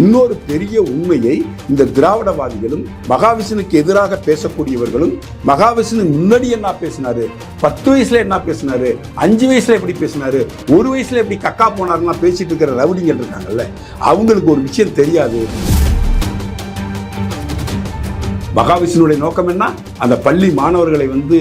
இன்னொரு பெரிய உண்மையை இந்த திராவிடவாதிகளும் மகாவிஷ்ணுக்கு எதிராக பேசக்கூடியவர்களும் மகாவிஷ்ணு முன்னாடி என்ன பேசினாரு? பத்து வயசுல என்ன பேசினாரு? அஞ்சு வயசுல எப்படி பேசினாரு? ஒரு வயசுல எப்படி கக்கா போனாருன்னா பேசிட்டு இருக்கிற ரவுடிங்கள் இருக்காங்கல்ல அவங்களுக்கு ஒரு விஷயம் தெரியாது. மகாவிஷ்ணுடைய நோக்கம் என்ன? அந்த பள்ளி மாணவர்களை வந்து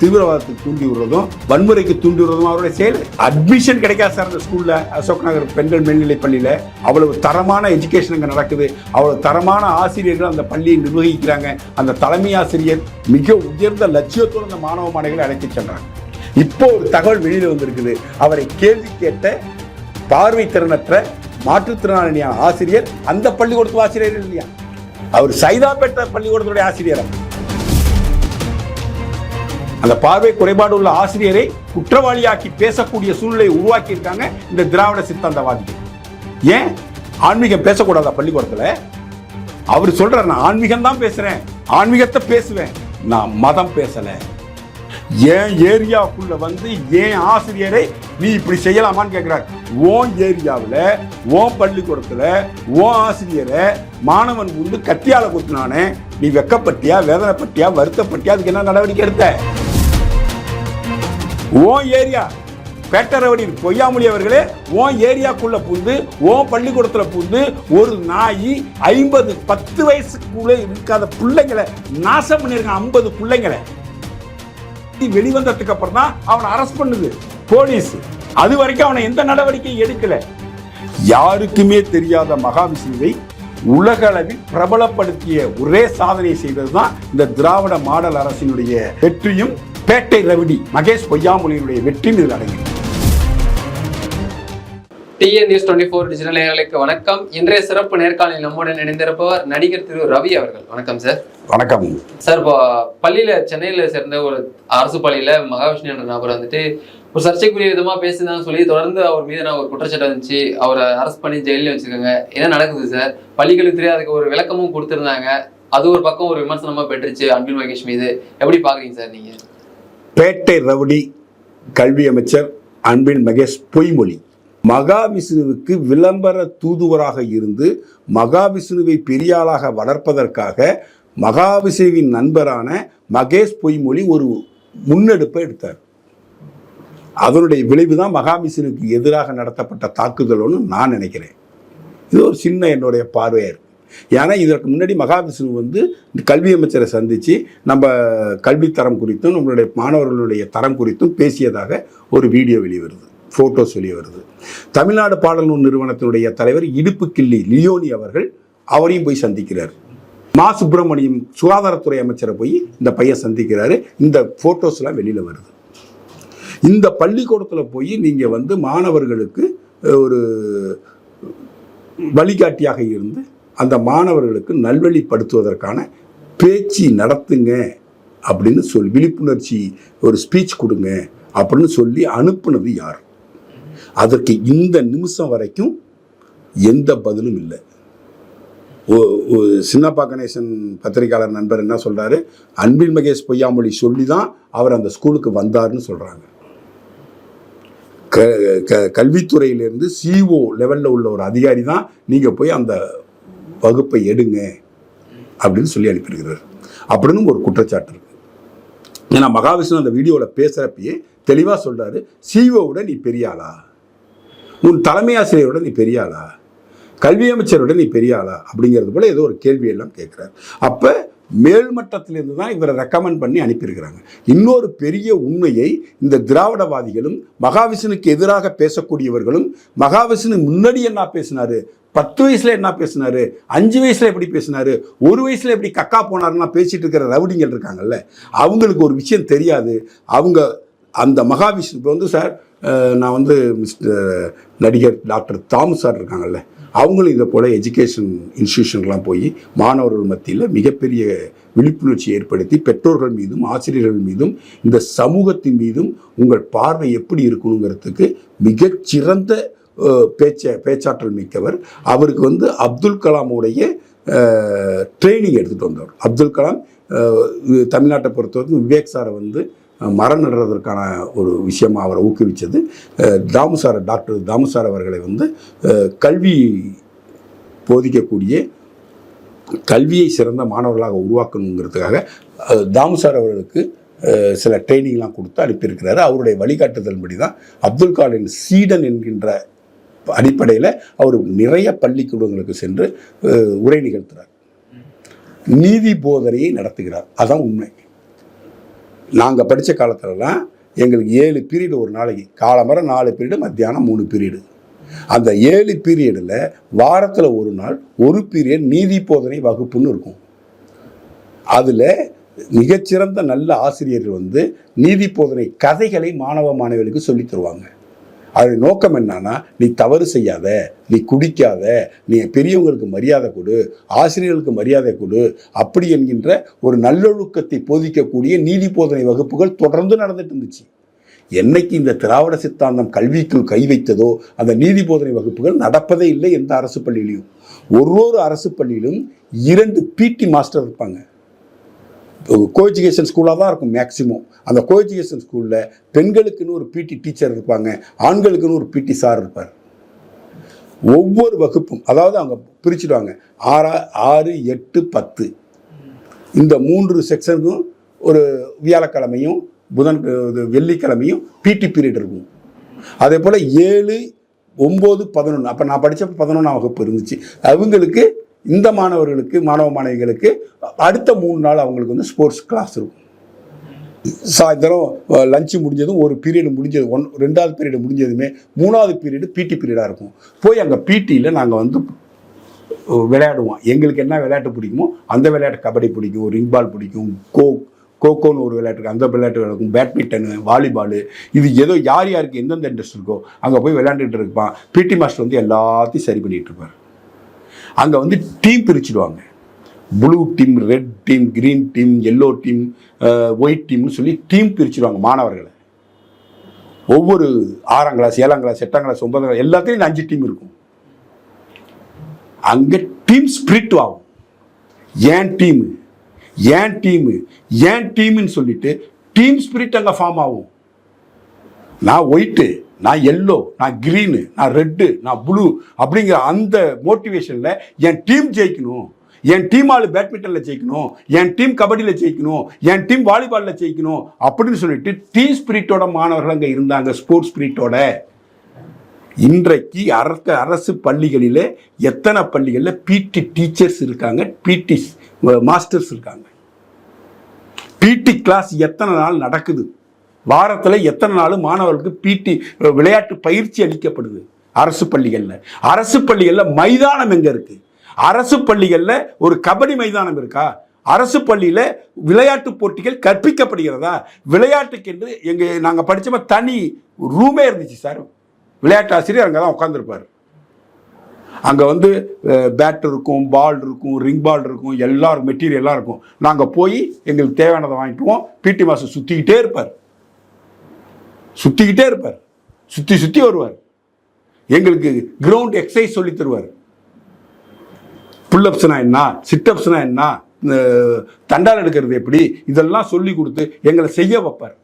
தீவிரவாதத்துக்கு தூண்டி விடுறதும் வன்முறைக்கு தூண்டி விடுறதும் அவருடைய செயல். அட்மிஷன் கிடைக்காது சார் அந்த ஸ்கூலில் அசோக் நகர் பெண்கள் மேல்நிலைப் பள்ளியில் அவ்வளவு தரமான எஜுகேஷன் அங்கே நடக்குது. அவ்வளவு தரமான ஆசிரியர்கள் அந்த பள்ளியை நிர்வகிக்கிறாங்க. அந்த தலைமை ஆசிரியர் மிக உயர்ந்த லட்சியத்தோடு அந்த மாணவ மாணவிகளை அழைத்து சென்றாங்க இப்போ ஒரு தகவல் வெளியில் வந்திருக்குது. அவரை கேள்வி கேட்ட பார்வை திறனற்ற மாற்றுத்திறனாளியான ஆசிரியர் அந்த பள்ளிக்கூடத்து ஆசிரியர் இல்லையா? அவர் சைதாப்பேட்டை பள்ளிக்கூடத்துடைய ஆசிரியர் அந்த பார்வை குறைபாடு உள்ள ஆசிரியரை குற்றவாளியாக்கி பேசக்கூடிய சூழ்நிலையை உருவாக்கி இருக்காங்க இந்த திராவிட சித்தாந்தவாதிகள் ஏன்? ஆன்மீகம் பேசக்கூடாதா பள்ளிக்கூடத்துல. அவர் சொல்றாரு நான் ஆன்மீகம் தான் பேசுறேன். ஆன்மீகத்தை பேசுவேன். நான் மதம் பேசலை. என் ஏரியாவுக்குள்ள வந்து ஏன் ஆசிரியரை நீ இப்படி செய்யலாமான்னு கேட்குறாரு ஓன் ஏரியாவில் ஓன் பள்ளிக்கூடத்தில் ஓன் ஆசிரியரை மாணவன் வந்து கத்தியால குத்துனானே நீ வெக்கப்பட்டியா வேதனைப்பட்டியா வருத்தப்பட்டியா அதுக்கு என்ன நடவடிக்கை எடுத்த? ஓன் ஏரியா பேட்டரவடி பொய்யாமொழி அவர்களே ஓன் ஏரியாக்குள்ள பூந்து ஓன் பள்ளிக்கூடத்துல பூந்து ஒரு நாய் ஐம்பது பத்து வயசுக்குள்ள இருக்காத பிள்ளைங்களை நாசம் பண்ணிருக்கான் ஐம்பது பிள்ளைங்களை. வெளிவந்ததுக்கு அப்புறம் தான் அவனை அரெஸ்ட் பண்ணுது. போலீஸ் அது வரைக்கும் அவனை எந்த நடவடிக்கையும் எடுக்கல. யாருக்குமே தெரியாத மகாவிஷ்ணுவை உலக அளவில் பிரபலப்படுத்திய ஒரே சாதனை செய்ததுதான் இந்த திராவிட மாடல் அரசினுடைய வெற்றியும். பேட்டை ரவிடி மகேஷ் பொய்யாமொழியினுடைய வெற்றியும் இதில் அடங்கியது TN news twenty four digital நேயர்களுக்கு வணக்கம். இன்றைய சிறப்பு நேர்காணலில் நம்முடன் இணைந்திருப்பவர் நடிகர் திரு ரவி அவர்கள். வணக்கம் சார் வணக்கம். சார் இப்போ பள்ளியில சென்னையில சேர்ந்த ஒரு அரசு பள்ளியில மகாவிஷ்ணு என்ற நபர் வந்துட்டு ஒரு சர்ச்சைக்குரிய விதமா பேசுதான்னு சொல்லி தொடர்ந்து அவர் மீது நான் ஒரு குற்றச்சாட்டு வந்துச்சு. அவரை அரெஸ்ட் பண்ணி ஜெயிலில் வச்சிருக்காங்க. என்ன நடக்குது சார் பள்ளிகளுக்கு தெரியாது அதுக்கு ஒரு விளக்கமும் கொடுத்திருந்தாங்க. அது ஒரு பக்கம் ஒரு விமர்சனமா பெற்றுச்சு அன்பில் மகேஷ் மீது. எப்படி பாக்குறீங்க சார் நீங்க? பேட்டை ரவுடி கல்வி அமைச்சர் அன்பில் மகேஷ் பொய்மொழி. மகாவிஷ்ணுவுக்கு விளம்பர தூதுவராக இருந்து மகாவிஷ்ணுவை பெரியாளாக வளர்ப்பதற்காக மகாவிஷ்ணுவின் நண்பரான மகேஷ் பொய்மொழி ஒரு முன்னெடுப்பை எடுத்தார். அதனுடைய விளைவு தான் மகாவிஷ்ணுவுக்கு எதிராக நடத்தப்பட்ட தாக்குதல்னு நான் நினைக்கிறேன். இது ஒரு சின்ன என்னுடைய பார்வையாக இருக்குது ஏன்னா இதற்கு முன்னாடி மகாவிஷ்ணு வந்து கல்வி அமைச்சரை சந்தித்து நம்ம கல்வித்தரம் குறித்தும் நம்மளுடைய மாணவர்களுடைய தரம் குறித்தும் பேசியதாக ஒரு வீடியோ வெளிவருது. ஃபோட்டோஸ் வெளியே வருது. தமிழ்நாடு பாடல் நூல் நிறுவனத்தினுடைய தலைவர் இடுப்பு கிள்ளி லியோனி அவர்கள் அவரையும் போய் சந்திக்கிறார். மா. சுப்பிரமணியம் சுகாதாரத்துறை அமைச்சரை போய் இந்த பையன் சந்திக்கிறாரு. இந்த ஃபோட்டோஸ்லாம் வெளியில் வருது. இந்த பள்ளிக்கூடத்தில் போய் நீங்கள் வந்து மாணவர்களுக்கு ஒரு வழிகாட்டியாக இருந்து அந்த மாணவர்களுக்கு நல்வழிப்படுத்துவதற்கான பேச்சு நடத்துங்க அப்படின்னு சொல்லி விழிப்புணர்ச்சி ஒரு ஸ்பீச் கொடுங்க அப்படின்னு சொல்லி அனுப்புனது யார்? அதற்கு இந்த நிமிஷம் வரைக்கும் எந்த பதிலும் இல்லை. சின்னப்பா கணேசன் பத்திரிகையாளர் நண்பர் என்ன சொல்கிறாரு அன்பில் மகேஷ் பொய்யாமொழி சொல்லி தான் அவர் அந்த ஸ்கூலுக்கு வந்தார்னு சொல்கிறாங்க க க- கல்வித்துறையிலேருந்து சிஓ லெவலில் உள்ள ஒரு அதிகாரி தான் நீங்கள் போய் அந்த வகுப்பை எடுங்க அப்படின்னு சொல்லி அனுப்பியிருக்கிறார். அப்படின்னு ஒரு குற்றச்சாட்டு இருக்கு. ஏன்னா மகாவிஷ்ணு அந்த வீடியோவில் பேசுகிறப்பயே தெளிவாக சொல்கிறாரு சிஓவோட நீ பெரியாளா உன் தலைமை ஆசிரியரோட நீ பெரிய ஆளா கல்வி அமைச்சரோட நீ பெரிய ஆளா அப்படிங்கிறது போல ஏதோ ஒரு கேள்வியெல்லாம் கேட்குறாரு. அப்போ மேல்மட்டத்திலிருந்து தான் இவரை ரெக்கமெண்ட் பண்ணி அனுப்பியிருக்கிறாங்க. இன்னொரு பெரிய உண்மையை இந்த திராவிடவாதிகளும் மகாவிஷ்ணுக்கு எதிராக பேசக்கூடியவர்களும் மகாவிஷ்ணு முன்னாடி என்ன பேசினாரு? பத்து வயசுல என்ன பேசினாரு? அஞ்சு வயசுல எப்படி பேசினாரு? ஒரு வயசுல எப்படி கக்கா போனாருன்னா பேசிட்டு இருக்கிற ரவுடிங்கள் இருக்காங்கல்ல அவங்களுக்கு ஒரு விஷயம் தெரியாது. அவங்க அந்த மகாவிஷ்ணு இப்போ வந்து சார் நான் வந்து மிஸ்டர் நடிகர் டாக்டர் தாமஸ் சார் இருக்காங்கல்ல அவங்களும் இதை போல் எஜுகேஷன் இன்ஸ்டியூஷன்லாம் போய் மாணவர்கள் மத்தியில் மிகப்பெரிய விழிப்புணர்ச்சி ஏற்படுத்தி பெற்றோர்கள் மீதும் ஆசிரியர்கள் மீதும் இந்த சமூகத்தின் மீதும் உங்கள் பார்வை எப்படி இருக்கணுங்கிறதுக்கு மிகச்சிறந்த பேச்ச பேச்சாற்றல் மிக்கவர். அவருக்கு வந்து அப்துல் கலாமுடைய ட்ரைனிங் எடுத்துகிட்டு வந்தவர். அப்துல் கலாம் தமிழ்நாட்டை பொறுத்தவரைக்கும் விவேக் சாரை வந்து மரம் நடுறதற்கான ஒரு விஷயமாக அவரை ஊக்குவித்தது தாமுசார டாக்டர் தாமுசார் அவர்களை வந்து கல்வி போதிக்கக்கூடிய கல்வியை சிறந்த மாணவர்களாக உருவாக்கணுங்கிறதுக்காக தாமுசார் அவர்களுக்கு சில ட்ரைனிங்லாம் கொடுத்து அனுப்பியிருக்கிறாரு. அவருடைய வழிகாட்டுதல்படி தான் அப்துல் காலின் சீடன் என்கின்ற அடிப்படையில் அவர் நிறைய பள்ளிக்கூடங்களுக்கு சென்று உரை நிகழ்த்துறார். நீதி போதனையை நடத்துகிறார். அதான் உண்மை. நாங்கள் படித்த காலத்துலலாம் எங்களுக்கு ஏழு பீரியடு ஒரு நாளைக்கு. காலம்பர நாலு பீரியடு மத்தியானம் மூணு பீரியடு. அந்த ஏழு பீரியடில் வாரத்தில் ஒரு நாள் ஒரு பீரியட் நீதி போதனை வகுப்புன்னு இருக்கும். அதில் மிகச்சிறந்த நல்ல ஆசிரியர்கள் வந்து நீதி போதனை கதைகளை மாணவ மாணவிகளுக்கு சொல்லித் தருவாங்க. அது நோக்கம் என்னன்னா நீ தவறு செய்யாத நீ குடிக்காத நீ பெரியவங்களுக்கு மரியாதை கொடு ஆசிரியர்களுக்கு மரியாதை கொடு அப்படி என்கின்ற ஒரு நல்லொழுக்கத்தை போதிக்கக்கூடிய நீதி போதனை வகுப்புகள் தொடர்ந்து நடந்துட்டு இருந்துச்சு. என்னைக்கு இந்த திராவிட சித்தாந்தம் கல்விக்குள் கை வைத்ததோ அந்த நீதி போதனை வகுப்புகள் நடப்பதே இல்லை எந்த அரசு பள்ளியிலையும். ஒரு ஒரு அரசு பள்ளியிலும் இரண்டு பிடி மாஸ்டர் இருப்பாங்க. கோஎஜுகேஷன் ஸ்கூலாக தான் இருக்கும் மேக்ஸிமம் அந்த கோஎஜுகேஷன் ஸ்கூலில் பெண்களுக்குன்னு ஒரு பிடி டீச்சர் இருப்பாங்க ஆண்களுக்குன்னு ஒரு பிடி சார் இருப்பார். ஒவ்வொரு வகுப்பும் அதாவது அவங்க பிரிச்சுடுவாங்க. ஆறா ஆறு எட்டு பத்து. இந்த மூன்று செக்ஷனுக்கும் ஒரு வியாழக்கிழமையும் புதன் இது வெள்ளிக்கிழமையும் பிடி பீரியட் இருக்கும். அதே போல் ஏழு ஒம்பது பதினொன்று அப்போ நான் படித்த பதினொன்றாம் வகுப்பு இருந்துச்சு. அவங்களுக்கு இந்த மாணவர்களுக்கு மாணவ மாணவிகளுக்கு அடுத்த மூணு நாள் அவங்களுக்கு வந்து ஸ்போர்ட்ஸ் கிளாஸ் இருக்கும். சாயந்தரம் லஞ்சு முடிஞ்சதும் ஒரு பீரியடு முடிஞ்சது ஒன் ரெண்டாவது பீரியட் முடிஞ்சதுமே மூணாவது பீரியடு பிடி பீரியடாக இருக்கும். போய் அங்கே பிடியில் நாங்கள் வந்து விளையாடுவோம். எங்களுக்கு என்ன விளையாட்டு பிடிக்குமோ அந்த விளையாட்டு கபடி பிடிக்கும் ரிங் பால் பிடிக்கும் கோ கோகோன்னு ஒரு விளையாட்டு இருக்கு, அந்த விளையாட்டு விளையாடும் பேட்மிண்டனு வாலிபாலு இது ஏதோ யார் யாருக்கு எந்தெந்த இன்ட்ரெஸ்ட் இருக்கோ அங்கே போய் விளையாண்டுட்டு இருப்பான். பிடி மாஸ்டர் வந்து எல்லாத்தையும் சரி பண்ணிகிட்டு இருப்பார். அங்கே வந்து team பிரிச்சுடுவாங்க. Blue team red team green team yellow team white டீம்னு சொல்லி டீம் பிரிச்சுடுவாங்க மாணவர்களை. ஒவ்வொரு ஆறாம் கிளாஸ் ஏழாம் கிளாஸ் எட்டாம் கிளாஸ் ஒன்பதாம் கிளாஸ் எல்லாத்துலேயும் இந்த அஞ்சு டீம் இருக்கும். அங்கே டீம் ஸ்பிரிட் ஆகும். ஏன் டீமு ஏன் டீமு ஏன் டீம்னு சொல்லிட்டு டீம் ஸ்பிரிட் அங்கே ஃபார்ம் ஆகும். நான் ஒயிட்டு நான் எல்லோ நான் க்ரீனு நான் ரெட்டு நான் ப்ளூ அப்படிங்கிற அந்த மோட்டிவேஷனில் என் டீம் ஜெயிக்கணும். என் டீம் ஆள் பேட்மிண்டனில் ஜெயிக்கணும். என் டீம் கபடியில் ஜெயிக்கணும். என் டீம் வாலிபாலில் ஜெயிக்கணும் அப்படின்னு சொல்லிட்டு டீம் ஸ்பிரிட்டோட மாணவர்கள் அங்கே இருந்தாங்க ஸ்போர்ட்ஸ் ஸ்பிரிட்டோட இன்றைக்கு அரசு அரசு பள்ளிகளில் எத்தனை பள்ளிகளில் பிடி டீச்சர்ஸ் இருக்காங்க பிடி மாஸ்டர்ஸ் இருக்காங்க. பிடி கிளாஸ் எத்தனை நாள் நடக்குது? வாரத்தில் எத்தனை நாள் மாணவர்களுக்கு பிடி விளையாட்டு பயிற்சி அளிக்கப்படுது? அரசு பள்ளிகளில். அரசு பள்ளிகளில் மைதானம் எங்கே இருக்குது அரசு பள்ளிகளில் ஒரு கபடி மைதானம் இருக்கா? அரசு பள்ளியில் விளையாட்டு போட்டிகள் கற்பிக்கப்படுகிறதா? விளையாட்டுக்கென்று எங்கள் நாங்கள் படித்தோம் தனி ரூமே இருந்துச்சு சார். விளையாட்டு ஆசிரியர் அங்கே தான் உட்காந்துருப்பார் அங்கே வந்து பேட் இருக்கும் பால் இருக்கும் ரிங் பால் இருக்கும் எல்லாரும் மெட்டீரியல்லாம் இருக்கும். நாங்கள் போய் எங்களுக்கு தேவையானதை வாங்கிக்குவோம். பிடி மாஸ்டர் சுற்றிக்கிட்டே இருப்பார். சுற்றிக்கிட்டே இருப்பார். சுற்றி சுற்றி வருவார். எங்களுக்கு கிரவுண்ட் எக்ஸசைஸ் சொல்லி தருவார். புல்லப்ஸ்னா என்ன? சிட்டப்ஸ்னா என்ன? தண்டால் எடுக்கிறது எப்படி? இதெல்லாம் சொல்லி கொடுத்து எங்களை செய்ய வைப்பார்.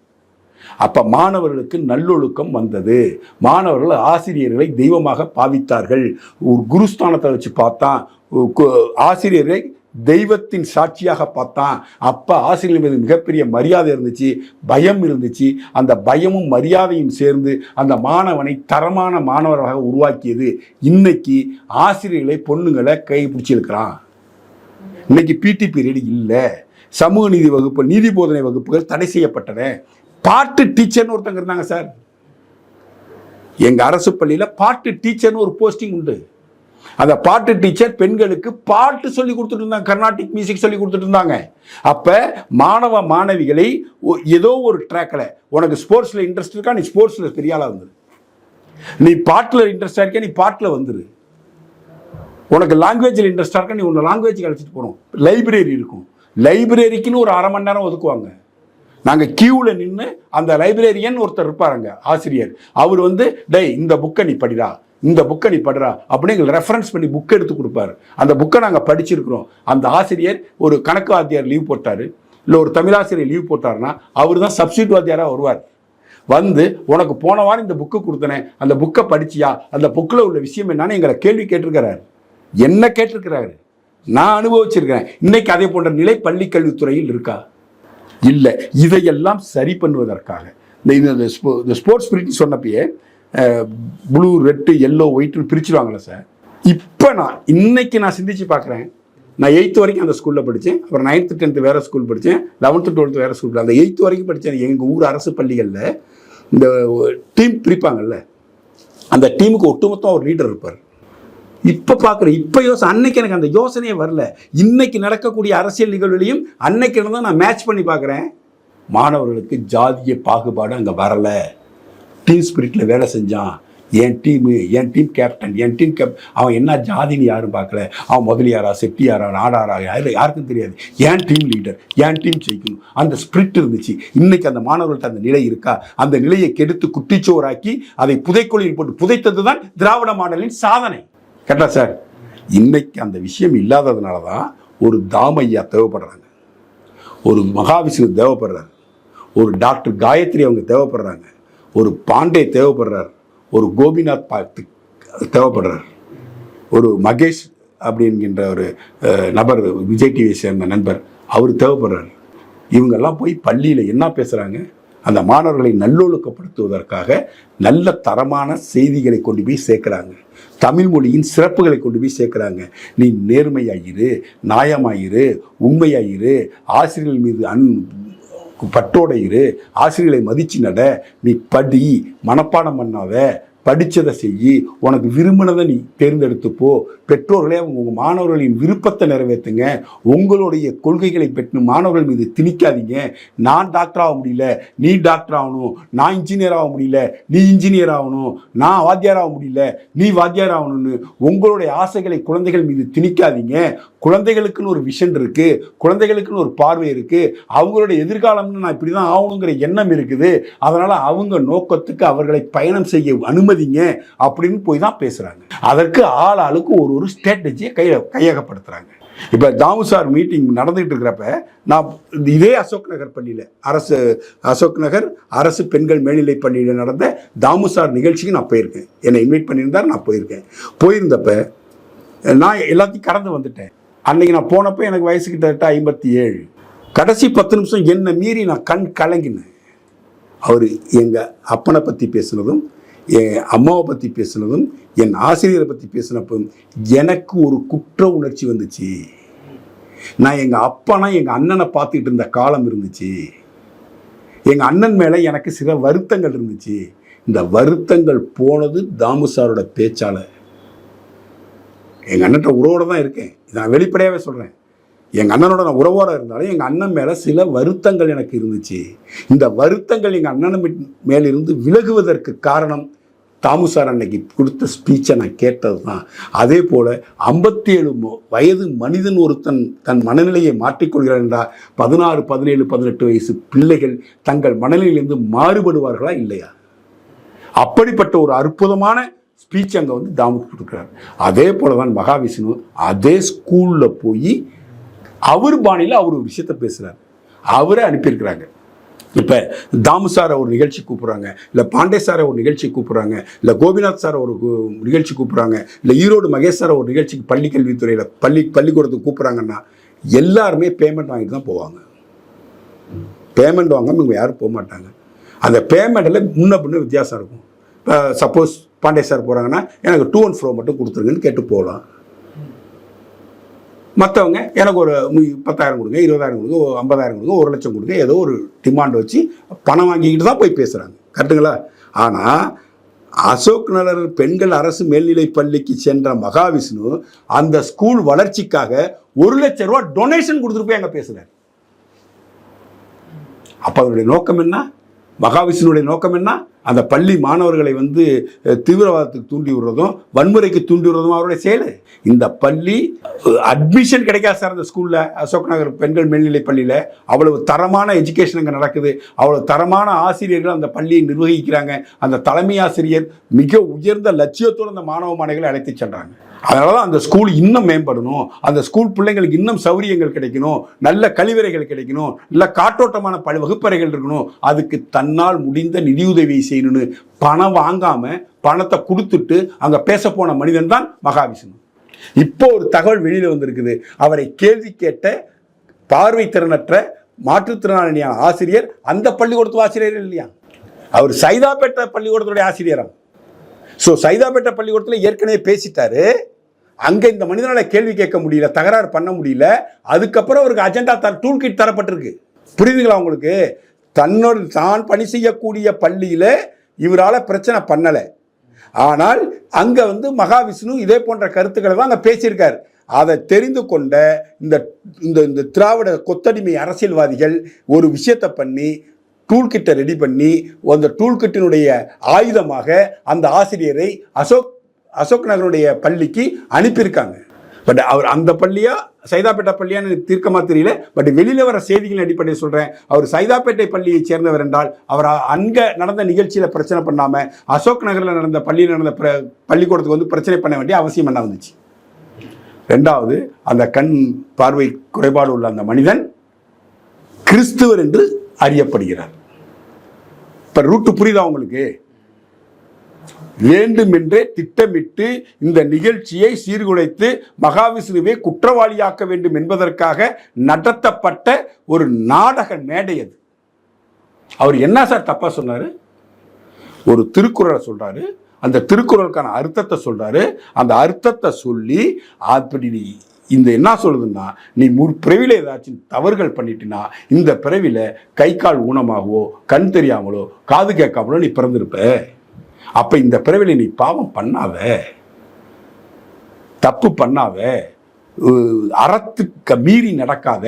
அப்போ மாணவர்களுக்கு நல்லொழுக்கம் வந்தது. மாணவர்கள் ஆசிரியர்களை தெய்வமாக பாவித்தார்கள். ஒரு குருஸ்தானத்தை வச்சு பார்த்தான் ஆசிரியர்களை ஆசிரியரை தெய்வத்தின் சாட்சியாக பார்த்தான் அப்பா ஆசிரியர் மீது மிகப்பெரிய மரியாதை இருந்துச்சு பயம் இருந்துச்சு. அந்த பயமும் மரியாதையும் சேர்ந்து அந்த மாணவனை தரமான மாணவராக உருவாக்கியது இன்னைக்கு ஆசிரியர்களை பொண்ணுங்களை கை பிடிச்சிருக்கிறான் இன்னைக்கு பிடி பீரியட் இல்லை. சமூக நீதி வகுப்பு நீதி போதனை வகுப்புகள் தடை செய்யப்பட்டன. பாட்டு டீச்சர்னு ஒருத்தங்க இருந்தாங்க சார். எங்கள் அரசு பள்ளியில் பாட்டு டீச்சர்னு ஒரு போஸ்டிங் உண்டு. அந்த பாட்டு டீச்சர் பெண்களுக்கு பாட்டு சொல்லி கொடுத்துட்டு இருந்தாங்க கர்நாடிக் மியூசிக் சொல்லி கொடுத்துட்டு இருந்தாங்க அப்போ மாணவ மாணவிகளை ஒ- ஏதோ ஒரு ட்ராக்கில் உனக்கு ஸ்போர்ட்ஸ்ல இன்ட்ரெஸ்ட் இருக்கா? நீ ஸ்போர்ட்ஸில் பெரிய வந்துரு. நீ பாட்டில் இன்ட்ரெஸ்டாக இருக்க நீ பாட்டில் வந்துரு. உனக்கு லாங்குவேஜில் இன்ட்ரெஸ்டாக இருக்கா? நீ உன்னை லாங்குவேஜ் அழைச்சிட்டு போகிறோம் லைப்ரரி இருக்கும். லைப்ரரிக்குன்னு ஒரு அரை மணி நேரம் ஒதுக்குவாங்க. நாங்கள் கியூவில் நின்று அந்த லைப்ரரியன் ஒருத்தர் இருப்பாருங்க ஆசிரியர். அவர் வந்து டேய் இந்த புக்கை நீ படிடா. இந்த புக்கை நீ படுறா அப்படின்னு ரெஃபரன்ஸ் பண்ணி புக் எடுத்து கொடுப்பாரு. அந்த புக்கை நாங்கள் படிச்சிருக்கிறோம். அந்த ஆசிரியர் ஒரு கணக்கு வாத்தியார் லீவ் போட்டார். இல்லை ஒரு தமிழாசிரியர் லீவ் போட்டாருன்னா அவர் தான் சப்ஸ்டியூட் வாத்தியாராக வருவார். வந்து உனக்கு போன வாரம் இந்த புக்கு கொடுத்தனே அந்த புக்கை படிச்சியா? அந்த புக்கில் உள்ள விஷயம் என்னன்னு எங்களை கேள்வி கேட்டிருக்கிறாரு. என்ன கேட்டிருக்கிறாரு? நான் அனுபவிச்சிருக்கிறேன். இன்னைக்கு அதே போன்ற நிலை பள்ளி கல்வித்துறையில் இருக்கா? இல்லை இதையெல்லாம் சரி பண்ணுவதற்காக. இந்த இந்த- ஸ்போ இந்த ஸ்போர்ட்ஸ் ஸ்பிரிட் சொன்னப்பயே ப்ளூ ரெட்டு எல்லோ ஒயிட்னு பிரிச்சுருவாங்களே சார் இப்போ நான் இன்னைக்கு நான் சிந்திச்சு பார்க்குறேன் நான் எயித்து வரைக்கும் அந்த ஸ்கூலில் படித்தேன் அப்புறம் நைன்த்து டென்த்து வேறு ஸ்கூல் படித்தேன் லெவன்த்து டுவெல்த்து வேறு ஸ்கூல் அந்த எயித்து வரைக்கும் படித்தேன் எங்கள் ஊர் அரசு பள்ளிகளில் இந்த டீம் பிரிப்பாங்கல்ல. அந்த டீமுக்கு ஒட்டுமொத்தம் ஒரு லீடர் இருப்பார். இப்போ பார்க்குறேன் இப்போ யோசனை அன்னைக்கு எனக்கு அந்த யோசனையே வரல. இன்னைக்கு நடக்கக்கூடிய அரசியல் நிகழ்வுலையும் அன்னைக்கு இருந்தால் நான் மேட்ச் பண்ணி பார்க்குறேன் மாணவர்களுக்கு ஜாதிய பாகுபாடு அங்கே வரலை. டீம் ஸ்பிரிட்டில் வேலை செஞ்சான். என் டீமு என் டீம் கேப்டன் என் டீம் கேப் அவன் என்ன ஜாதின்னு யாரும் பார்க்கல. அவன் முதலியாரா செட்டியாரா ஆடாரா யாரு யாருக்கும் தெரியாது. என் டீம் லீடர் என் டீம் ஜெயிக்கணும். அந்த ஸ்பிரிட் இருந்துச்சு. இன்னைக்கு அந்த மாணவர்கள்ட்ட அந்த நிலை இருக்கா? அந்த நிலையை கெடுத்து குட்டிச்சோராக்கி அதை புதைக்கொழியில் போட்டு புதைத்தது தான் திராவிட மாடலின் சாதனை. கரெக்டா சார் இன்னைக்கு அந்த விஷயம் இல்லாததுனால தான் ஒரு தாமையா தேவைப்படுறாங்க. ஒரு மகாவிஷ்ணு தேவைப்படுறாரு. ஒரு டாக்டர் காயத்ரி அவங்க தேவைப்படுறாங்க. ஒரு பாண்டே தேவைப்படுறார். ஒரு கோபிநாத் பார்த்து தேவைப்படுறார். ஒரு மகேஷ் அப்படிங்கின்ற ஒரு நபர் விஜய் டிவியை சேர்ந்த நண்பர் அவர் தேவைப்படுறார். இவங்கெல்லாம் போய் பள்ளியில் என்ன பேசுகிறாங்க அந்த மாணவர்களை நல்லொழுக்கப்படுத்துவதற்காக நல்ல தரமான செய்திகளை கொண்டு போய் சேர்க்குறாங்க. தமிழ் மொழியின் சிறப்புகளை கொண்டு போய் சேர்க்குறாங்க. நீ நேர்மையாயிரு நியாயமாயிரு உண்மையாயிரு ஆசிரியர்கள் மீது அன் பட்டோட இரு ஆசிரியர்களை மதிச்சு நட. நீ படி மனப்பாடம் பண்ணாத. படித்ததை செய்யி உனக்கு விரும்பினதை நீ தேர்ந்தெடுத்துப்போ பெற்றோர்களே அவங்க உங்கள் மாணவர்களின் விருப்பத்தை நிறைவேற்றுங்க உங்களுடைய கொள்கைகளை பெற்று மாணவர்கள் மீது திணிக்காதீங்க. நான் டாக்டர் ஆக முடியல நீ டாக்டர் ஆகணும். நான் இன்ஜினியர் ஆக முடியல நீ இன்ஜினியர் ஆகணும். நான் வாத்தியார் ஆக முடியல நீ வாத்தியார் ஆகணும்னு உங்களுடைய ஆசைகளை குழந்தைகள் மீது திணிக்காதீங்க. குழந்தைகளுக்குன்னு ஒரு விஷன் இருக்குது குழந்தைகளுக்குன்னு ஒரு பார்வை இருக்குது அவங்களுடைய எதிர்காலம்னு நான் இப்படி தான் ஆகணுங்கிற எண்ணம் இருக்குது. அதனால் அவங்க நோக்கத்துக்கு அவர்களை பயணம் செய்ய அனுமதிங்க அப்படின்னு போய் தான் பேசுகிறாங்க அதற்கு ஆள் ஆளுக்கு ஒரு ஒரு ஸ்ட்ராட்டஜியை கைய கையகப்படுத்துகிறாங்க இப்போ தாமு சார் மீட்டிங் நடந்துகிட்டு இருக்கிறப்ப நான் இதே அசோக் நகர் பள்ளியில் அரசு அசோக் நகர் அரசு பெண்கள் மேல்நிலை பள்ளியில் நடந்த தாமு சார் நிகழ்ச்சிக்கு நான் போயிருக்கேன். என்னை இன்வைட் பண்ணியிருந்தார் நான் போயிருக்கேன். போயிருந்தப்ப நான் எல்லாத்தையும் கடந்து வந்துட்டேன். அன்னைக்கு நான் போனப்போ எனக்கு வயசு கிட்டத்தட்ட ஐம்பத்தி ஏழு கடைசி பத்து நிமிஷம் என்னை மீறி நான் கண் கலங்கினேன். அவர் எங்கள் அப்பனை பற்றி பேசுனதும் என் அம்மாவை பற்றி பேசுனதும் என் ஆசிரியரை பற்றி பேசினப்போ எனக்கு ஒரு குற்ற உணர்ச்சி வந்துச்சு. நான் எங்கள் அப்பனா எங்கள் அண்ணனை பார்த்துக்கிட்டு இருந்த காலம் இருந்துச்சு. எங்கள் அண்ணன் மேலே எனக்கு சில வருத்தங்கள் இருந்துச்சு. இந்த வருத்தங்கள் போனது தாமு சாரோட பேச்சால. எங்கள் அண்ணன்ட்ட உறவோடு தான் இருக்கேன். நான் வெளிப்படையாகவே சொல்கிறேன் எங்கள் அண்ணனோட நான் உறவோட இருந்தாலும் எங்கள் அண்ணன் மேலே சில வருத்தங்கள் எனக்கு இருந்துச்சு. இந்த வருத்தங்கள் எங்கள் அண்ணன் மேலிருந்து விலகுவதற்கு காரணம் தாமு சார் அன்னைக்கு கொடுத்த ஸ்பீச்சை நான் கேட்டது தான் அதே போல் ஐம்பத்தி ஏழு வயது மனிதன் ஒருத்தன் தன் மனநிலையை மாற்றிக்கொள்கிறான் என்றால் பதினாறு பதினேழு பதினெட்டு வயசு பிள்ளைகள் தங்கள் மனநிலையிலிருந்து மாறுபடுவார்களா இல்லையா? அப்படிப்பட்ட ஒரு அற்புதமான ஸ்பீச் அங்கே வந்து தாமு கொடுக்குறாரு. அதே போல தான் மகாவிஷ்ணு அதே ஸ்கூலில் போய் அவர் பாணியில் அவர் ஒரு விஷயத்த பேசுகிறார் அவரே அனுப்பியிருக்கிறாங்க. இப்போ தாமு சாரை ஒரு நிகழ்ச்சி கூப்பிட்றாங்க இல்லை பாண்டே சாரை ஒரு நிகழ்ச்சி கூப்பிட்றாங்க இல்லை கோபிநாத் சாரை ஒரு நிகழ்ச்சி கூப்பிட்றாங்க இல்லை ஈரோடு மகேஷ் சாரை ஒரு நிகழ்ச்சிக்கு பள்ளி கல்வித்துறையில் பள்ளி பள்ளிக்கூடத்துக்கு கூப்பிட்றாங்கன்னா எல்லாருமே பேமெண்ட் வாங்கிட்டு தான் போவாங்க. பேமெண்ட் வாங்காமல் இவங்க யாரும் போக மாட்டாங்க. அந்த பேமெண்ட்டில் முன்ன பின்ன வித்தியாசம் இருக்கும். இப்போ சப்போஸ் பாண்டே சார் போகிறாங்கன்னா எனக்கு டூ அண்ட் ஃப்ரோ மட்டும் கொடுத்துருங்கன்னு கேட்டு போகலாம் மற்றவங்க எனக்கு ஒரு பத்தாயிரம் கொடுங்க இருபதாயிரம் கொடுங்க ஐம்பதாயிரம் கொடுங்க ஒரு லட்சம் கொடுங்க ஏதோ ஒரு டிமாண்ட் வச்சு பணம் வாங்கிக்கிட்டு தான் போய் பேசுகிறாங்க கரெக்டுங்களா ஆனால் அசோக் நகர் பெண்கள் அரசு மேல்நிலை பள்ளிக்கு சென்ற மகாவிஷ்ணு அந்த ஸ்கூல் வளர்ச்சிக்காக ஒரு லட்சம் ரூபா டொனேஷன் கொடுத்துட்டு போய் அங்கே பேசுகிறார் அப்போ அவருடைய நோக்கம் என்ன? மகாவிஷ்ணுடைய நோக்கம் என்ன? அந்த பள்ளி மாணவர்களை வந்து தீவிரவாதத்துக்கு தூண்டி விடுறதும் வன்முறைக்கு தூண்டி விடுறதும் அவருடைய செயல். இந்த பள்ளி அட்மிஷன் கிடைக்காது சார் அந்த ஸ்கூலில் அசோக் நகர் பெண்கள் மேல்நிலை பள்ளியில் அவ்வளவு தரமான எஜுகேஷன் அங்கே நடக்குது. அவ்வளவு தரமான ஆசிரியர்கள் அந்த பள்ளியை நிர்வகிக்கிறாங்க. அந்த தலைமை ஆசிரியர் மிக உயர்ந்த லட்சியத்தோடு அந்த மாணவ மாணவிகளை அழைத்து சென்றாங்க அதனால தான் அந்த ஸ்கூல் இன்னும் மேம்படணும். அந்த ஸ்கூல் பிள்ளைங்களுக்கு இன்னும் சௌரியங்கள் கிடைக்கணும். நல்ல கழிவறைகள் கிடைக்கணும். நல்ல காற்றோட்டமான பல வகுப்பறைகள் இருக்கணும். அதுக்கு தன்னால் முடிந்த நிதியுதவி செய்யணும்னு பணம் வாங்காமல் பணத்தை கொடுத்துட்டு அங்கே பேச போன மனிதன் தான் மகாவிஷ்ணு. இப்போ ஒரு தகவல் வெளியில் வந்திருக்குது. அவரை கேள்வி கேட்ட பார்வை திறனற்ற மாற்றுத்திறனாளியான ஆசிரியர் அந்த பள்ளிக்கூடத்து ஆசிரியர் இல்லையா? அவர் சைதாப்பேட்டை பள்ளிக்கூடத்துடைய ஆசிரியராம் ஸோ சைதாப்பேட்டை பள்ளிக்கூடத்தில் ஏற்கனவே பேசிட்டாரு. அங்கே இந்த மனிதனால் கேள்வி கேட்க முடியல தகராறு பண்ண முடியல அதுக்கப்புறம் அவருக்கு அஜெண்டா தர டூல் கிட் தரப்பட்டிருக்கு. புரியுதுங்களா உங்களுக்கு? தன்னோட தான் பணி செய்யக்கூடிய பள்ளியில் இவரால் பிரச்சனை பண்ணலை. ஆனால் அங்கே வந்து மகாவிஷ்ணு இதே போன்ற கருத்துக்களை தான் அங்கே பேசியிருக்காரு. அதை தெரிந்து கொண்ட இந்த இந்த இந்த திராவிட கொத்தடிமை அரசியல்வாதிகள் ஒரு விஷயத்தை பண்ணி டூல் கிட்டை ரெடி பண்ணி அந்த டூல் கிட்டினுடைய ஆயுதமாக அந்த ஆசிரியரை அசோக் அசோக் நகருடைய பள்ளிக்கு அனுப்பியிருக்காங்க. பட் அவர் அந்த பள்ளியா? சைதாப்பேட்டை பள்ளியான்னு எனக்கு தெரியல. பட் வெளியில் வர செய்திகளின் அடிப்படையில் சொல்கிறேன் அவர் சைதாப்பேட்டை பள்ளியைச் சேர்ந்தவர் என்றால் அவர் அங்க நடந்த நிகழ்ச்சியில் பிரச்சனை பண்ணாமல் அசோக் நகரில் நடந்த பள்ளியில் நடந்த பிர- பள்ளிக்கூடத்துக்கு வந்து பிரச்சனை பண்ண வேண்டிய அவசியம் என்ன வந்துச்சு? ரெண்டாவது அந்த கண் பார்வை குறைபாடு உள்ள அந்த மனிதன் கிறிஸ்துவர் என்று அறியப்படுகிறார். இப்போ ரூட்டு புரியுதா உங்களுக்கு? வேண்டுமென்றே திட்டமிட்டு இந்த நிகழ்ச்சியை சீர்குலைத்து மகாவிஷ்ணுவை குற்றவாளியாக்க வேண்டும் என்பதற்காக நடத்தப்பட்ட ஒரு நாடக மேடை அது. அவர் என்ன சார் தப்பா சொன்னாரு? ஒரு திருக்குறளை சொல்றாரு. அந்த திருக்குறளுக்கான அர்த்தத்தை சொல்றாரு. அந்த அர்த்தத்தை சொல்லி அப்படி நீ இந்த என்ன சொல்லுதுன்னா நீ முற்பிறவில ஏதாச்சும் தவறுகள் பண்ணிட்டினா இந்த பிறவில கை கால் ஊனமாகவோ கண் தெரியாமலோ காது கேட்காமலோ நீ பிறந்திருப்ப. அப்ப இந்த பிறவில நீ பாவம் பண்ணாத. தப்பு பண்ணாத. அறத்துக்கு மீறி நடக்காத.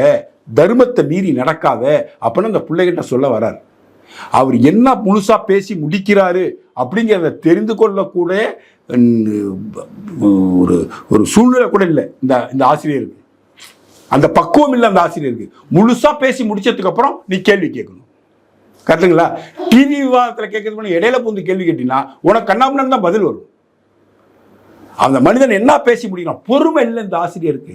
தர்மத்தை மீறி நடக்காத. அப்படின்னு அந்த பிள்ளைகிட்ட சொல்ல வரார். அவர் என்ன முழுசா பேசி முடிக்கிறாரு அப்படிங்கிறத தெரிந்து கொள்ளக்கூட ஒரு ஒரு சூழ்நிலை கூட இல்லை. இந்த இந்த ஆசிரியருக்கு. அந்த பக்குவம் இல்லை அந்த ஆசிரியருக்கு. முழுசா பேசி முடிச்சதுக்கு அப்புறம் நீ கேள்வி கேட்கணும். கரெக்டுங்களா டிவி விவாதத்தில் கேட்கறது பண்ணி இடையில பூந்து கேள்வி கேட்டீங்கன்னா உனக்கு கண்ணாமண்ணன் தான் பதில் வரும். அந்த மனிதன் என்ன பேசி முடிக்கணும் பொறுமை இல்லை இந்த ஆசிரியருக்கு.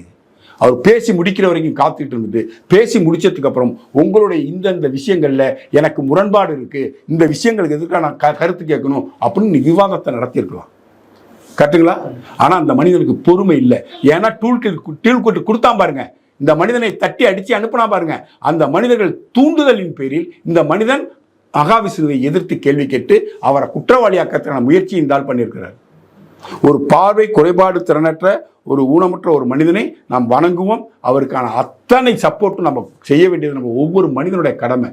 அவர் பேசி முடிக்கிற வரைக்கும் காத்துக்கிட்டு இருந்துட்டு பேசி முடிச்சதுக்கு அப்புறம் உங்களுடைய இந்த இந்த விஷயங்கள்ல எனக்கு முரண்பாடு இருக்கு. இந்த விஷயங்களுக்கு எதுக்காக நான் க- கருத்து கேட்கணும் அப்படின்னு நீ விவாதத்தை நடத்தியிருக்கலாம். கரெக்டுங்களா ஆனால் அந்த மனிதனுக்கு பொறுமை இல்லை. ஏன்னா டூல் கிட் டூல் கிட் கொடுத்தான் பாருங்க. இந்த மனிதனை தட்டி அடித்து அனுப்புனா பாருங்க. அந்த மனிதர்கள் தூண்டுதலின் பேரில் இந்த மனிதன் மகாவிஷ்ணுவை எதிர்த்து கேள்வி கேட்டு அவரை குற்றவாளியாக்கத்திற்கான முயற்சி இந்த ஆள் பண்ணியிருக்கிறார். ஒரு பார்வை குறைபாடு திறனற்ற ஒரு ஊனமுற்ற ஒரு மனிதனை நாம் வணங்குவோம். அவருக்கான அத்தனை சப்போர்ட்டும் நம்ம செய்ய வேண்டியது நம்ம ஒவ்வொரு மனிதனுடைய கடமை.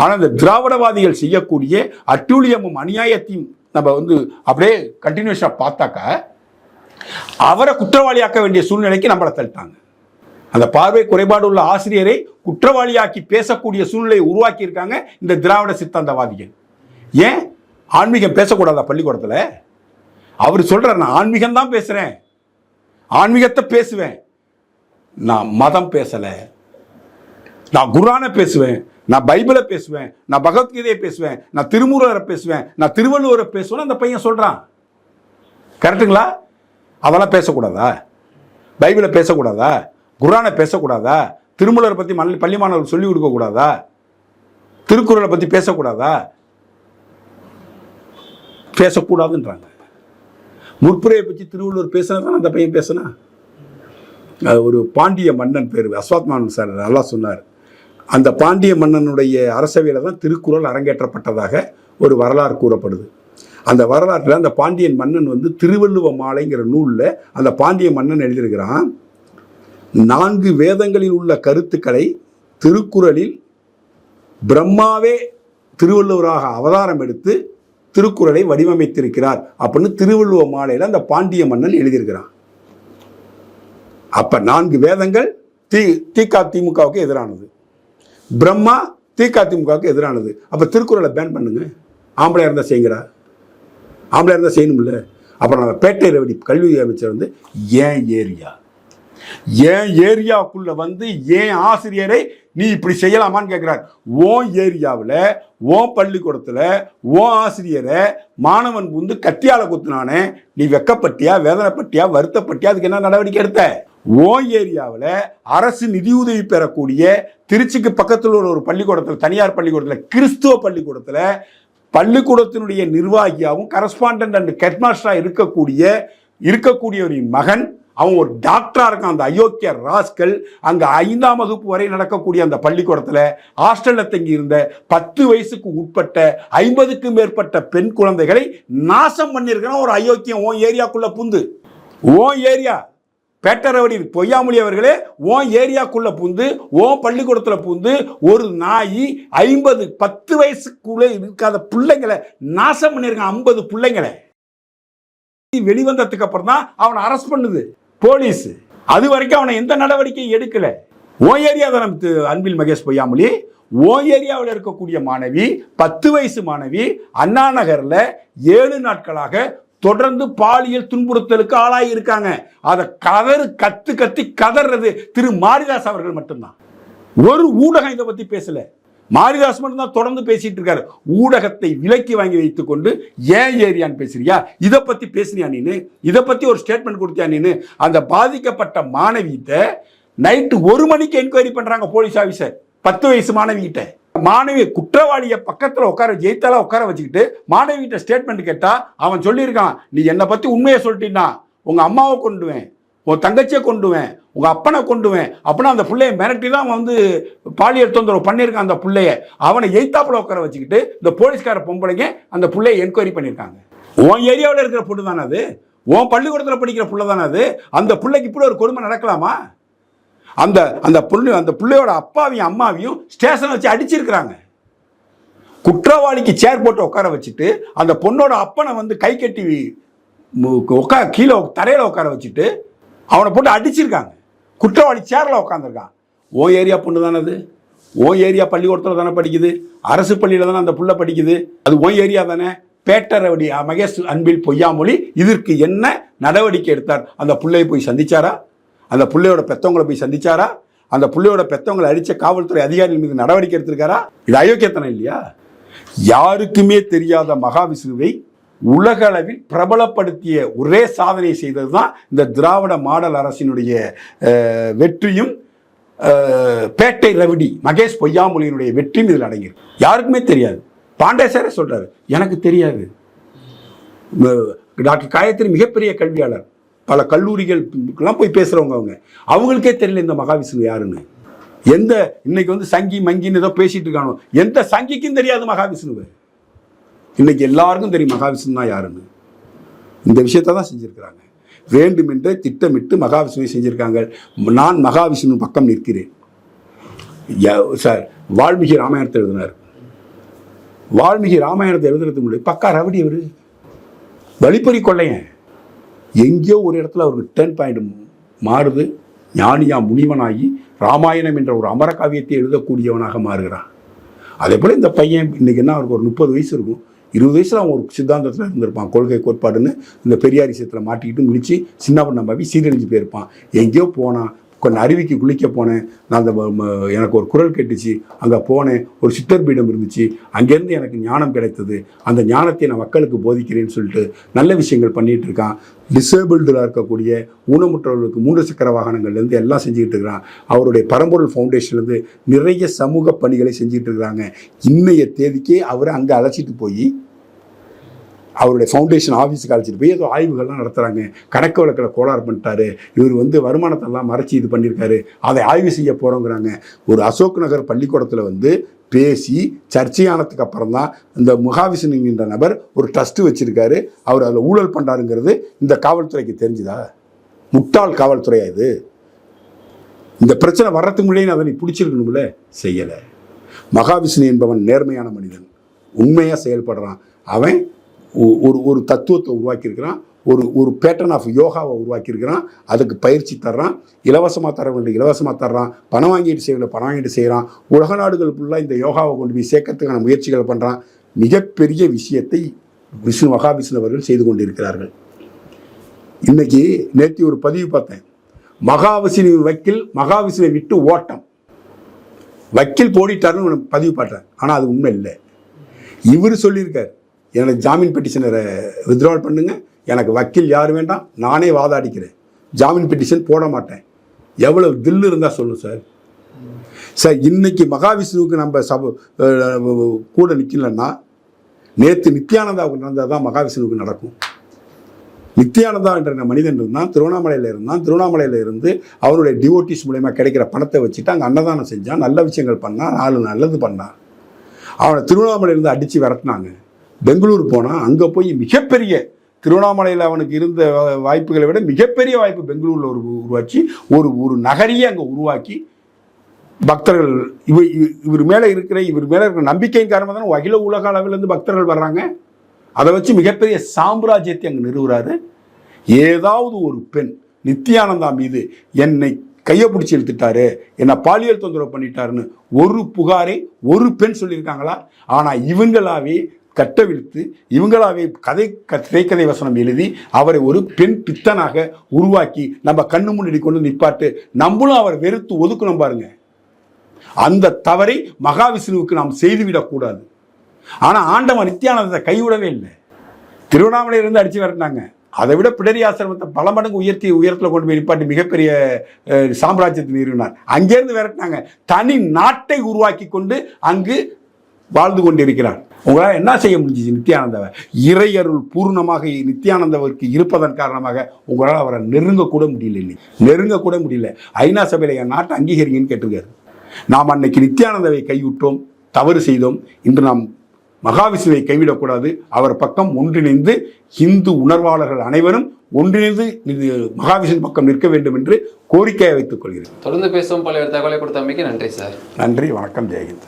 ஆனால் இந்த திராவிடவாதிகள் செய்யக்கூடிய அட்டூழியமும் அநியாயத்தையும் நம்ம வந்து அப்படியே கண்டினியூஸாக பார்த்தாக்கா அவரை குற்றவாளியாக்க வேண்டிய சூழ்நிலைக்கு நம்மளை தள்ளிட்டாங்க. அந்த பார்வை குறைபாடு உள்ள ஆசிரியரை குற்றவாளியாக்கி பேசக்கூடிய சூழ்நிலையை உருவாக்கி இருக்காங்க இந்த திராவிட சித்தாந்தவாதிகள். ஏன்? ஆன்மீகம் பேசக்கூடாதா பள்ளிக்கூடத்தில்? அவர் சொல்கிறார் நான் ஆன்மீகம் தான் பேசுகிறேன் ஆன்மீகத்தை பேசுவேன். நான் மதம் பேசலை. நான் குரானை பேசுவேன். நான் பைபிளை பேசுவேன். நான் பகவத்கீதையை பேசுவேன். நான் திருமூலரை பேசுவேன். நான் திருவள்ளுவரை பேசுவேன் அந்த பையன் சொல்கிறான் கரெக்டுங்களா அதெல்லாம் பேசக்கூடாதா? பைபிளை பேசக்கூடாதா? குரானை பேசக்கூடாதா? திருமூலரை பற்றி மல்லி பள்ளி மாணவர்கள் சொல்லிக் கொடுக்கக்கூடாதா? திருக்குறளை பற்றி பேசக்கூடாதா? பேசக்கூடாதுன்றாங்க. முற்புரையை பற்றி திருவள்ளுவர் பேசினதான் அந்த பையன் பேசினா? அது ஒரு பாண்டிய மன்னன் பேர் அஸ்வாத்மான் சார் நல்லா சொன்னார். அந்த பாண்டிய மன்னனுடைய அரசவையில் தான் திருக்குறள் அரங்கேற்றப்பட்டதாக ஒரு வரலாறு கூறப்படுது. அந்த வரலாற்றில் அந்த பாண்டியன் மன்னன் வந்து திருவள்ளுவ மாலைங்கிற நூலில் அந்த பாண்டிய மன்னன் எழுதியிருக்கிறான். நான்கு வேதங்களில் உள்ள கருத்துக்களை திருக்குறளில் பிரம்மாவே திருவள்ளுவராக அவதாரம் எடுத்து திருக்குறளை வடிவமைத்திருக்கிறார் அப்படின்னு திருவள்ளுவ மாலையில் அந்த பாண்டிய மன்னன் எழுதியிருக்கிறான். அப்போ நான்கு வேதங்கள் தி திக திமுகவுக்கு எதிரானது. பிரம்மா திக திமுகவுக்கு எதிரானது. அப்போ திருக்குறளை பேன் பண்ணுங்க. ஆம்பளை இருந்தால் செய்யுங்கடா. ஆம்பளை இருந்தால் செய்யணும்ல. அப்புறம் நம்ம பேட்டை ரவடி கல்வி அமைச்சர் வந்து ஏன் ஏரியா? என் ஏரியாவுக்குள்ள வந்து ஏன் ஆசிரியரை நீ இப்படி செய்யலாமான்னு கேட்குறார் ஓ ஏரியாவில் ஓ பள்ளிக்கூடத்தில் ஓ ஆசிரியரை மாணவன் வந்து கத்தியால குத்துனானே நீ வெக்கப்பட்டியா வேதனைப்பட்டியா வருத்தப்பட்டியா அதுக்கு என்ன நடவடிக்கை எடுத்த? ஓன் ஏரியாவில் அரசு நிதியுதவி பெறக்கூடிய திருச்சிக்கு பக்கத்தில் உள்ள ஒரு பள்ளிக்கூடத்தில் தனியார் பள்ளிக்கூடத்தில் கிறிஸ்துவ பள்ளிக்கூடத்தில் பள்ளிக்கூடத்தினுடைய நிர்வாகியாகவும் கரஸ்பாண்டன்ட் அண்ட் ஹெட்மாஸ்டராக இருக்கக்கூடிய இருக்கக்கூடியவரின் மகன் அவன் ஒரு டாக்டரா இருக்கான் அந்த அயோக்கிய ராஸ்கல் அங்க ஐந்தாம் வகுப்பு வரை நடக்கக்கூடிய அந்த பள்ளிக்கூடத்துல ஹாஸ்டல்ல தங்கி இருந்த பத்து வயசுக்கு உட்பட்ட ஐம்பதுக்கும் மேற்பட்ட பெண் குழந்தைகளை நாசம் பண்ணியிருக்கிறான் ஒரு அயோக்கியம் உன் ஏரியாக்குள்ள புந்து. உன் ஏரியா பேட்டரவடி பொய்யாமொழி அவர்களே உன் ஏரியாக்குள்ள பூந்து ஓன் பள்ளிக்கூடத்தில் பூந்து ஒரு நாய் ஐம்பது பத்து வயசுக்குள்ளே இருக்காத பிள்ளைங்களை நாசம் பண்ணியிருக்கான் ஐம்பது பிள்ளைங்களை. வெளிவந்ததுக்கு அப்புறம் தான் அவனை அரெஸ்ட் பண்ணுது. போலீஸ். அது வரைக்கும் அவனை எந்த நடவடிக்கையும் எடுக்கல. Oh area Anbil Mahesh Poyyamozhi? Oh ஏரியாவில் இருக்கக்கூடிய மாணவி பத்து வயசு மாணவி அண்ணா நகரில் ஏழு நாட்களாக தொடர்ந்து பாலியல் துன்புறுத்தலுக்கு ஆளாகி இருக்காங்க. அதை கதறு கத்து கத்தி கதறது திரு மாரிதாஸ் அவர்கள் மட்டும்தான். ஒரு ஊடகம் இதை பத்தி பேசலை. மாரிதாஸ் மட்டும்தான் தொடர்ந்து பேசிட்டு இருக்காரு. ஊடகத்தை விலக்கி வாங்கி வைத்துக் கொண்டு ஏன் ஏரியான்னு பேசுறியா? இதை பத்தி பேசுனியா நீனு? இதை பத்தி ஒரு ஸ்டேட்மெண்ட் கொடுத்தியா நீனு? அந்த பாதிக்கப்பட்ட மாணவிகிட்ட நைட்டு ஒரு மணிக்கு என்கொயரி பண்றாங்க போலீஸ் ஆபீசர் பத்து வயசு மாணவிகிட்ட மாணவி குற்றவாளியை பக்கத்துல உட்கார ஜெயித்தாலா உட்கார வச்சுக்கிட்டு மாணவிகிட்ட ஸ்டேட்மெண்ட் கேட்டா அவன் சொல்லியிருக்கான் நீ என்னை பத்தி உண்மையை சொல்லிட்டீன்னா உங்க அம்மாவை கொண்டுவேன் உன் தங்கச்சியை கொண்டுவேன் உங்கள் அப்பனை கொண்டுவேன். அப்படின்னா அந்த பிள்ளைய மிரட்டி தான் அவன் வந்து பாலியல் தொந்தரவு பண்ணியிருக்கான் அந்த பிள்ளைய. அவனை எய்த்தாப்புல உட்கார வச்சுக்கிட்டு இந்த போலீஸ்கார பொம்பளைங்க அந்த பிள்ளைய என்கொயரி பண்ணியிருக்காங்க. உன் ஏரியாவில் இருக்கிற பொண்ணு தானே அது? உன் பள்ளிக்கூடத்தில் படிக்கிற பிள்ளை தானே அது? அந்த பிள்ளைக்கு இப்படி ஒரு கொடுமை நடக்கலாமா? அந்த அந்த புள்ளி அந்த பிள்ளையோட அப்பாவையும் அம்மாவையும் ஸ்டேஷனை வச்சு அடிச்சிருக்கிறாங்க. குற்றவாளிக்கு சேர் போட்டு உட்கார வச்சுட்டு அந்த பொண்ணோட அப்பனை வந்து கை கட்டி உட்கா கீழே தரையில் உட்கார வச்சுட்டு அவனை போட்டு அடிச்சிருக்காங்க. குற்றவாளி சேரில் உட்காந்துருக்கான் ஓ ஏரியா பொண்ணு தானே அது? ஓ ஏரியா பள்ளிக்கூடத்தில் தானே படிக்குது? அரசு பள்ளியில் தானே அந்த புள்ள படிக்குது? அது ஓ ஏரியா தானே? பேட்டரவடி மகேஷ் அன்பில் பொய்யாமொழி இதற்கு என்ன நடவடிக்கை எடுத்தார்? அந்த பிள்ளையை போய் சந்திச்சாரா? அந்த பிள்ளையோட பெத்தவங்களை போய் சந்திச்சாரா? அந்த பிள்ளையோட பெத்தவங்களை அடித்த காவல்துறை அதிகாரிகள் மீது நடவடிக்கை எடுத்திருக்காரா? இது அயோக்கியத்தனம் இல்லையா? யாருக்குமே தெரியாத மகாவிஷ்ணுவை உலக அளவில் பிரபலப்படுத்திய ஒரே சாதனை செய்தது தான் இந்த திராவிட மாடல் அரசினுடைய வெற்றியும் பேட்டை ரவிடி மகேஷ் பொய்யாமொழியினுடைய வெற்றியும் இதில் அடங்கியிருக்கு. யாருக்குமே தெரியாது. பாண்டேசரே சொல்றாரு எனக்கு தெரியாது. டாக்டர் காயத்ரி மிகப்பெரிய கல்வியாளர். பல கல்லூரிகள்லாம் போய் பேசுகிறவங்க அவங்க. அவங்களுக்கே தெரியல இந்த மகாவிஷ்ணு யாருன்னு. எந்த இன்னைக்கு வந்து சங்கி மங்கின்னு ஏதோ பேசிட்டு இருக்கானோ. எந்த சங்கிக்கும் தெரியாது மகாவிஷ்ணுவை. இன்னைக்கு எல்லாருக்கும் தெரியும் மகாவிஷ்ணுனா யாருன்னு. இந்த விஷயத்தை தான் செஞ்சுருக்கிறாங்க. வேண்டுமென்றே திட்டமிட்டு மகாவிஷ்ணுவை செஞ்சுருக்காங்க. நான் மகாவிஷ்ணு பக்கம் நிற்கிறேன். சார் வால்மீகி ராமாயணத்தை எழுதினார். வால்மீகி ராமாயணத்தை எழுதுறதுக்கு முன்னாடி பக்கா ரவடி அவரு வழிப்பறி கொள்ளையன். எங்கேயோ ஒரு இடத்துல அவருக்கு டேர்ன் பாயிண்ட் மாறுது. ஞானியா முனிவனாகி ராமாயணம் என்ற ஒரு அமர காவியத்தை எழுதக்கூடியவனாக மாறுகிறான். அதே போல் இந்த பையன் இன்றைக்கி என்ன அவருக்கு ஒரு முப்பது வயசு இருக்கும். இருபது வயசில் அவன் ஒரு சித்தாந்தத்தில் இருந்திருப்பான். கொள்கை கோட்பாடுன்னு இந்த பெரியார் விஷயத்தில் மாட்டிக்கிட்டு முடிச்சு சின்ன பண்ண பாவி சீரழிஞ்சு போயிருப்பான். எங்கேயோ போனான். கொஞ்சம் அருவிக்கு குளிக்க போனேன். நான் அந்த எனக்கு ஒரு குரல் கேட்டுச்சு. அங்கே போனேன். ஒரு சித்தர் பீடம் இருந்துச்சு. அங்கேருந்து எனக்கு ஞானம் கிடைத்தது. அந்த ஞானத்தை நான் மக்களுக்கு போதிக்கிறேன்னு சொல்லிட்டு நல்ல விஷயங்கள் பண்ணிட்டு இருக்கான். டிசேபிள்டில் இருக்கக்கூடிய ஊனமுற்றவர்களுக்கு மூன்று சக்கர வாகனங்கள்லேருந்து எல்லாம் செஞ்சுக்கிட்டு இருக்கிறான். அவருடைய பரம்பொருள் ஃபவுண்டேஷன்லேருந்து நிறைய சமூக பணிகளை செஞ்சுக்கிட்டு இருக்கிறாங்க. இன்றைய தேதிக்கே அவரை அங்கே அழைச்சிட்டு போய் அவருடைய ஃபவுண்டேஷன் ஆஃபீஸுக்கு அழைச்சிட்டு போய் ஏதோ ஆய்வுகள்லாம் நடத்துகிறாங்க கணக்கு வழக்கில் கோளாறு பண்ணிட்டாரு. இவர் வந்து வருமானத்தெல்லாம் மறைச்சி இது பண்ணியிருக்காரு. அதை ஆய்வு செய்ய போகிறோங்கிறாங்க ஒரு அசோக் நகர் பள்ளிக்கூடத்தில் வந்து பேசி சர்ச்சையானதுக்கு அப்புறம் தான் இந்த முகாவிஷ்ணுங்கிற நபர் ஒரு ட்ரஸ்ட்டு வச்சுருக்காரு. அவர் அதில் ஊழல் பண்ணுறாருங்கிறது இந்த காவல்துறைக்கு தெரிஞ்சுதா? முட்டாள் காவல்துறையா இது? இந்த பிரச்சனை வர்றதுக்கு முன்னாடி அதை நீ பிடிச்சிருக்கணும்ல? செய்யலை. மகாவிஷ்ணு என்பவன் நேர்மையான மனிதன். உண்மையாக செயல்படுறான். அவன் ஒரு ஒரு தத்துவத்தை உருவாக்கியிருக்கிறான். ஒரு ஒரு பேட்டர்ன் ஆஃப் யோகாவை உருவாக்கியிருக்கிறான். அதுக்கு பயிற்சி தர்றான். இலவசமாக தர வேண்டிய இலவசமாக தர்றான். பணம் வாங்கிட்டு செய்யல பணம் வாங்கிட்டு செய்கிறான் உலக நாடுகள் ஃபுல்லாக இந்த யோகாவை கொண்டு போய் சேர்க்கறதுக்கான முயற்சிகள் பண்ணுறான் மிகப்பெரிய விஷயத்தை விஷ்ணு மகாவிஷ்ணு அவர்கள் செய்து கொண்டிருக்கிறார்கள். இன்னைக்கு நேற்று ஒரு பதிவு பார்த்தேன். மகாவிஷ்ணு வக்கீல் மகாவிஷ்ணுவை விட்டு ஓட்டம். வக்கீல் போடிட்டாருன்னு பதிவு பார்த்தேன் ஆனால் அது உண்மை இல்லை. இவர் சொல்லியிருக்கார் எனக்கு ஜாமீன் பெட்டிஷனை வித்ட்ரால் பண்ணுங்க. எனக்கு வக்கீல் யார் வேண்டாம் நானே வாதாடிக்கிறேன். ஜாமீன் பெட்டிஷன் போட மாட்டேன். எவ்வளவு தில்லு இருந்தால் சொல்லும் சார் சார் இன்னைக்கு மகாவிஷ்ணுவுக்கு நம்ம சப கூட நிற்கலன்னா நேற்று நித்யானந்தாவுக்கு நடந்தால் தான் மகாவிஷ்ணுவுக்கு நடக்கும். நித்யானந்தா என்ற மனிதன் இருந்தான் திருவண்ணாமலையில் இருந்தான். திருவண்ணாமலையில் இருந்து அவருடைய டிவோட்டிஸ் மூலயமா கிடைக்கிற பணத்தை வச்சுட்டு அங்கே அன்னதானம் செஞ்சான் நல்ல விஷயங்கள் பண்ணான் நாலு நல்லது பண்ணான். அவனை திருவண்ணாமலையிலேருந்து அடித்து விரட்டினாங்க. பெங்களூர் போனால் அங்கே போய் மிகப்பெரிய திருவண்ணாமலையில் அவனுக்கு இருந்த வாய்ப்புகளை விட மிகப்பெரிய வாய்ப்பு பெங்களூரில் ஒரு உருவாக்கி ஒரு ஒரு நகரையே அங்கே உருவாக்கி பக்தர்கள் இவ இவ- இவர் மேலே இருக்கிற இவர் மேலே இருக்கிற நம்பிக்கையின் காரணமாக தானே அகில உலக அளவிலேருந்து பக்தர்கள் வர்றாங்க. அதை வச்சு மிகப்பெரிய சாம்ராஜ்யத்தை அங்கே நிறுவுறாரு. ஏதாவது ஒரு பெண் நித்யானந்தா மீது என்னை கையை பிடிச்சி இழுத்துட்டாரு என்னை பாலியல் தொந்தரவு பண்ணிட்டாருன்னு ஒரு புகாரை ஒரு பெண் சொல்லியிருக்காங்களா? ஆனால் இவங்களாவே கட்டவிழ்த்து இவங்களாவே கதை க திரைக்கதை வசனம் எழுதி அவரை ஒரு பெண் பித்தனாக உருவாக்கி நம்ம கண்ணு முன்னாடி கொண்டு நிப்பாட்டு நம்மளும் அவரை வெறுத்து ஒதுக்கணும் பாருங்க. அந்த தவறை மகாவிஷ்ணுவுக்கு நாம் செய்துவிடக்கூடாது ஆனால் ஆண்டவன் நித்தியானந்தத்தை கைவிடவே இல்லை. திருவண்ணாமலையிலிருந்து அடித்து விரட்டினாங்க. அதை விட பிடரி ஆசிரமத்தை பல மடங்கு உயர்த்தி உயரத்தில் கொண்டு போய் நிப்பாட்டி மிகப்பெரிய சாம்ராஜ்யத்தை நிறுவினார். அங்கேருந்து விரட்டினாங்க. தனி நாட்டை உருவாக்கி கொண்டு அங்கு வாழ்ந்து கொண்டிருக்கிறார் உங்களால் என்ன செய்ய முடிஞ்சுச்சு நித்யானந்தாவை இறையருள் பூர்ணமாக நித்யானந்தாவிற்கு இருப்பதன் காரணமாக உங்களால் அவரை நெருங்க கூட முடியல இன்னைக்கு. நெருங்க கூட முடியல. ஐநா சபையில் என் நாட்டை அங்கீகரிங்கன்னு கேட்டிருக்காரு. நாம் அன்னைக்கு நித்யானந்தாவை கைவிட்டோம் தவறு செய்தோம். இன்று நாம் மகாவிஷ்ணுவை கைவிடக்கூடாது. அவர் பக்கம் ஒன்றிணைந்து இந்து உணர்வாளர்கள் அனைவரும் ஒன்றிணைந்து இது மகாவிஷ்ணு பக்கம் நிற்க வேண்டும் என்று கோரிக்கையை வைத்துக் கொள்கிறேன். தொடர்ந்து பேசுவோம் பல்வேறு தகவலை கொடுத்தமைக்கு நன்றி சார். நன்றி வணக்கம் ஜெயஹிந்த்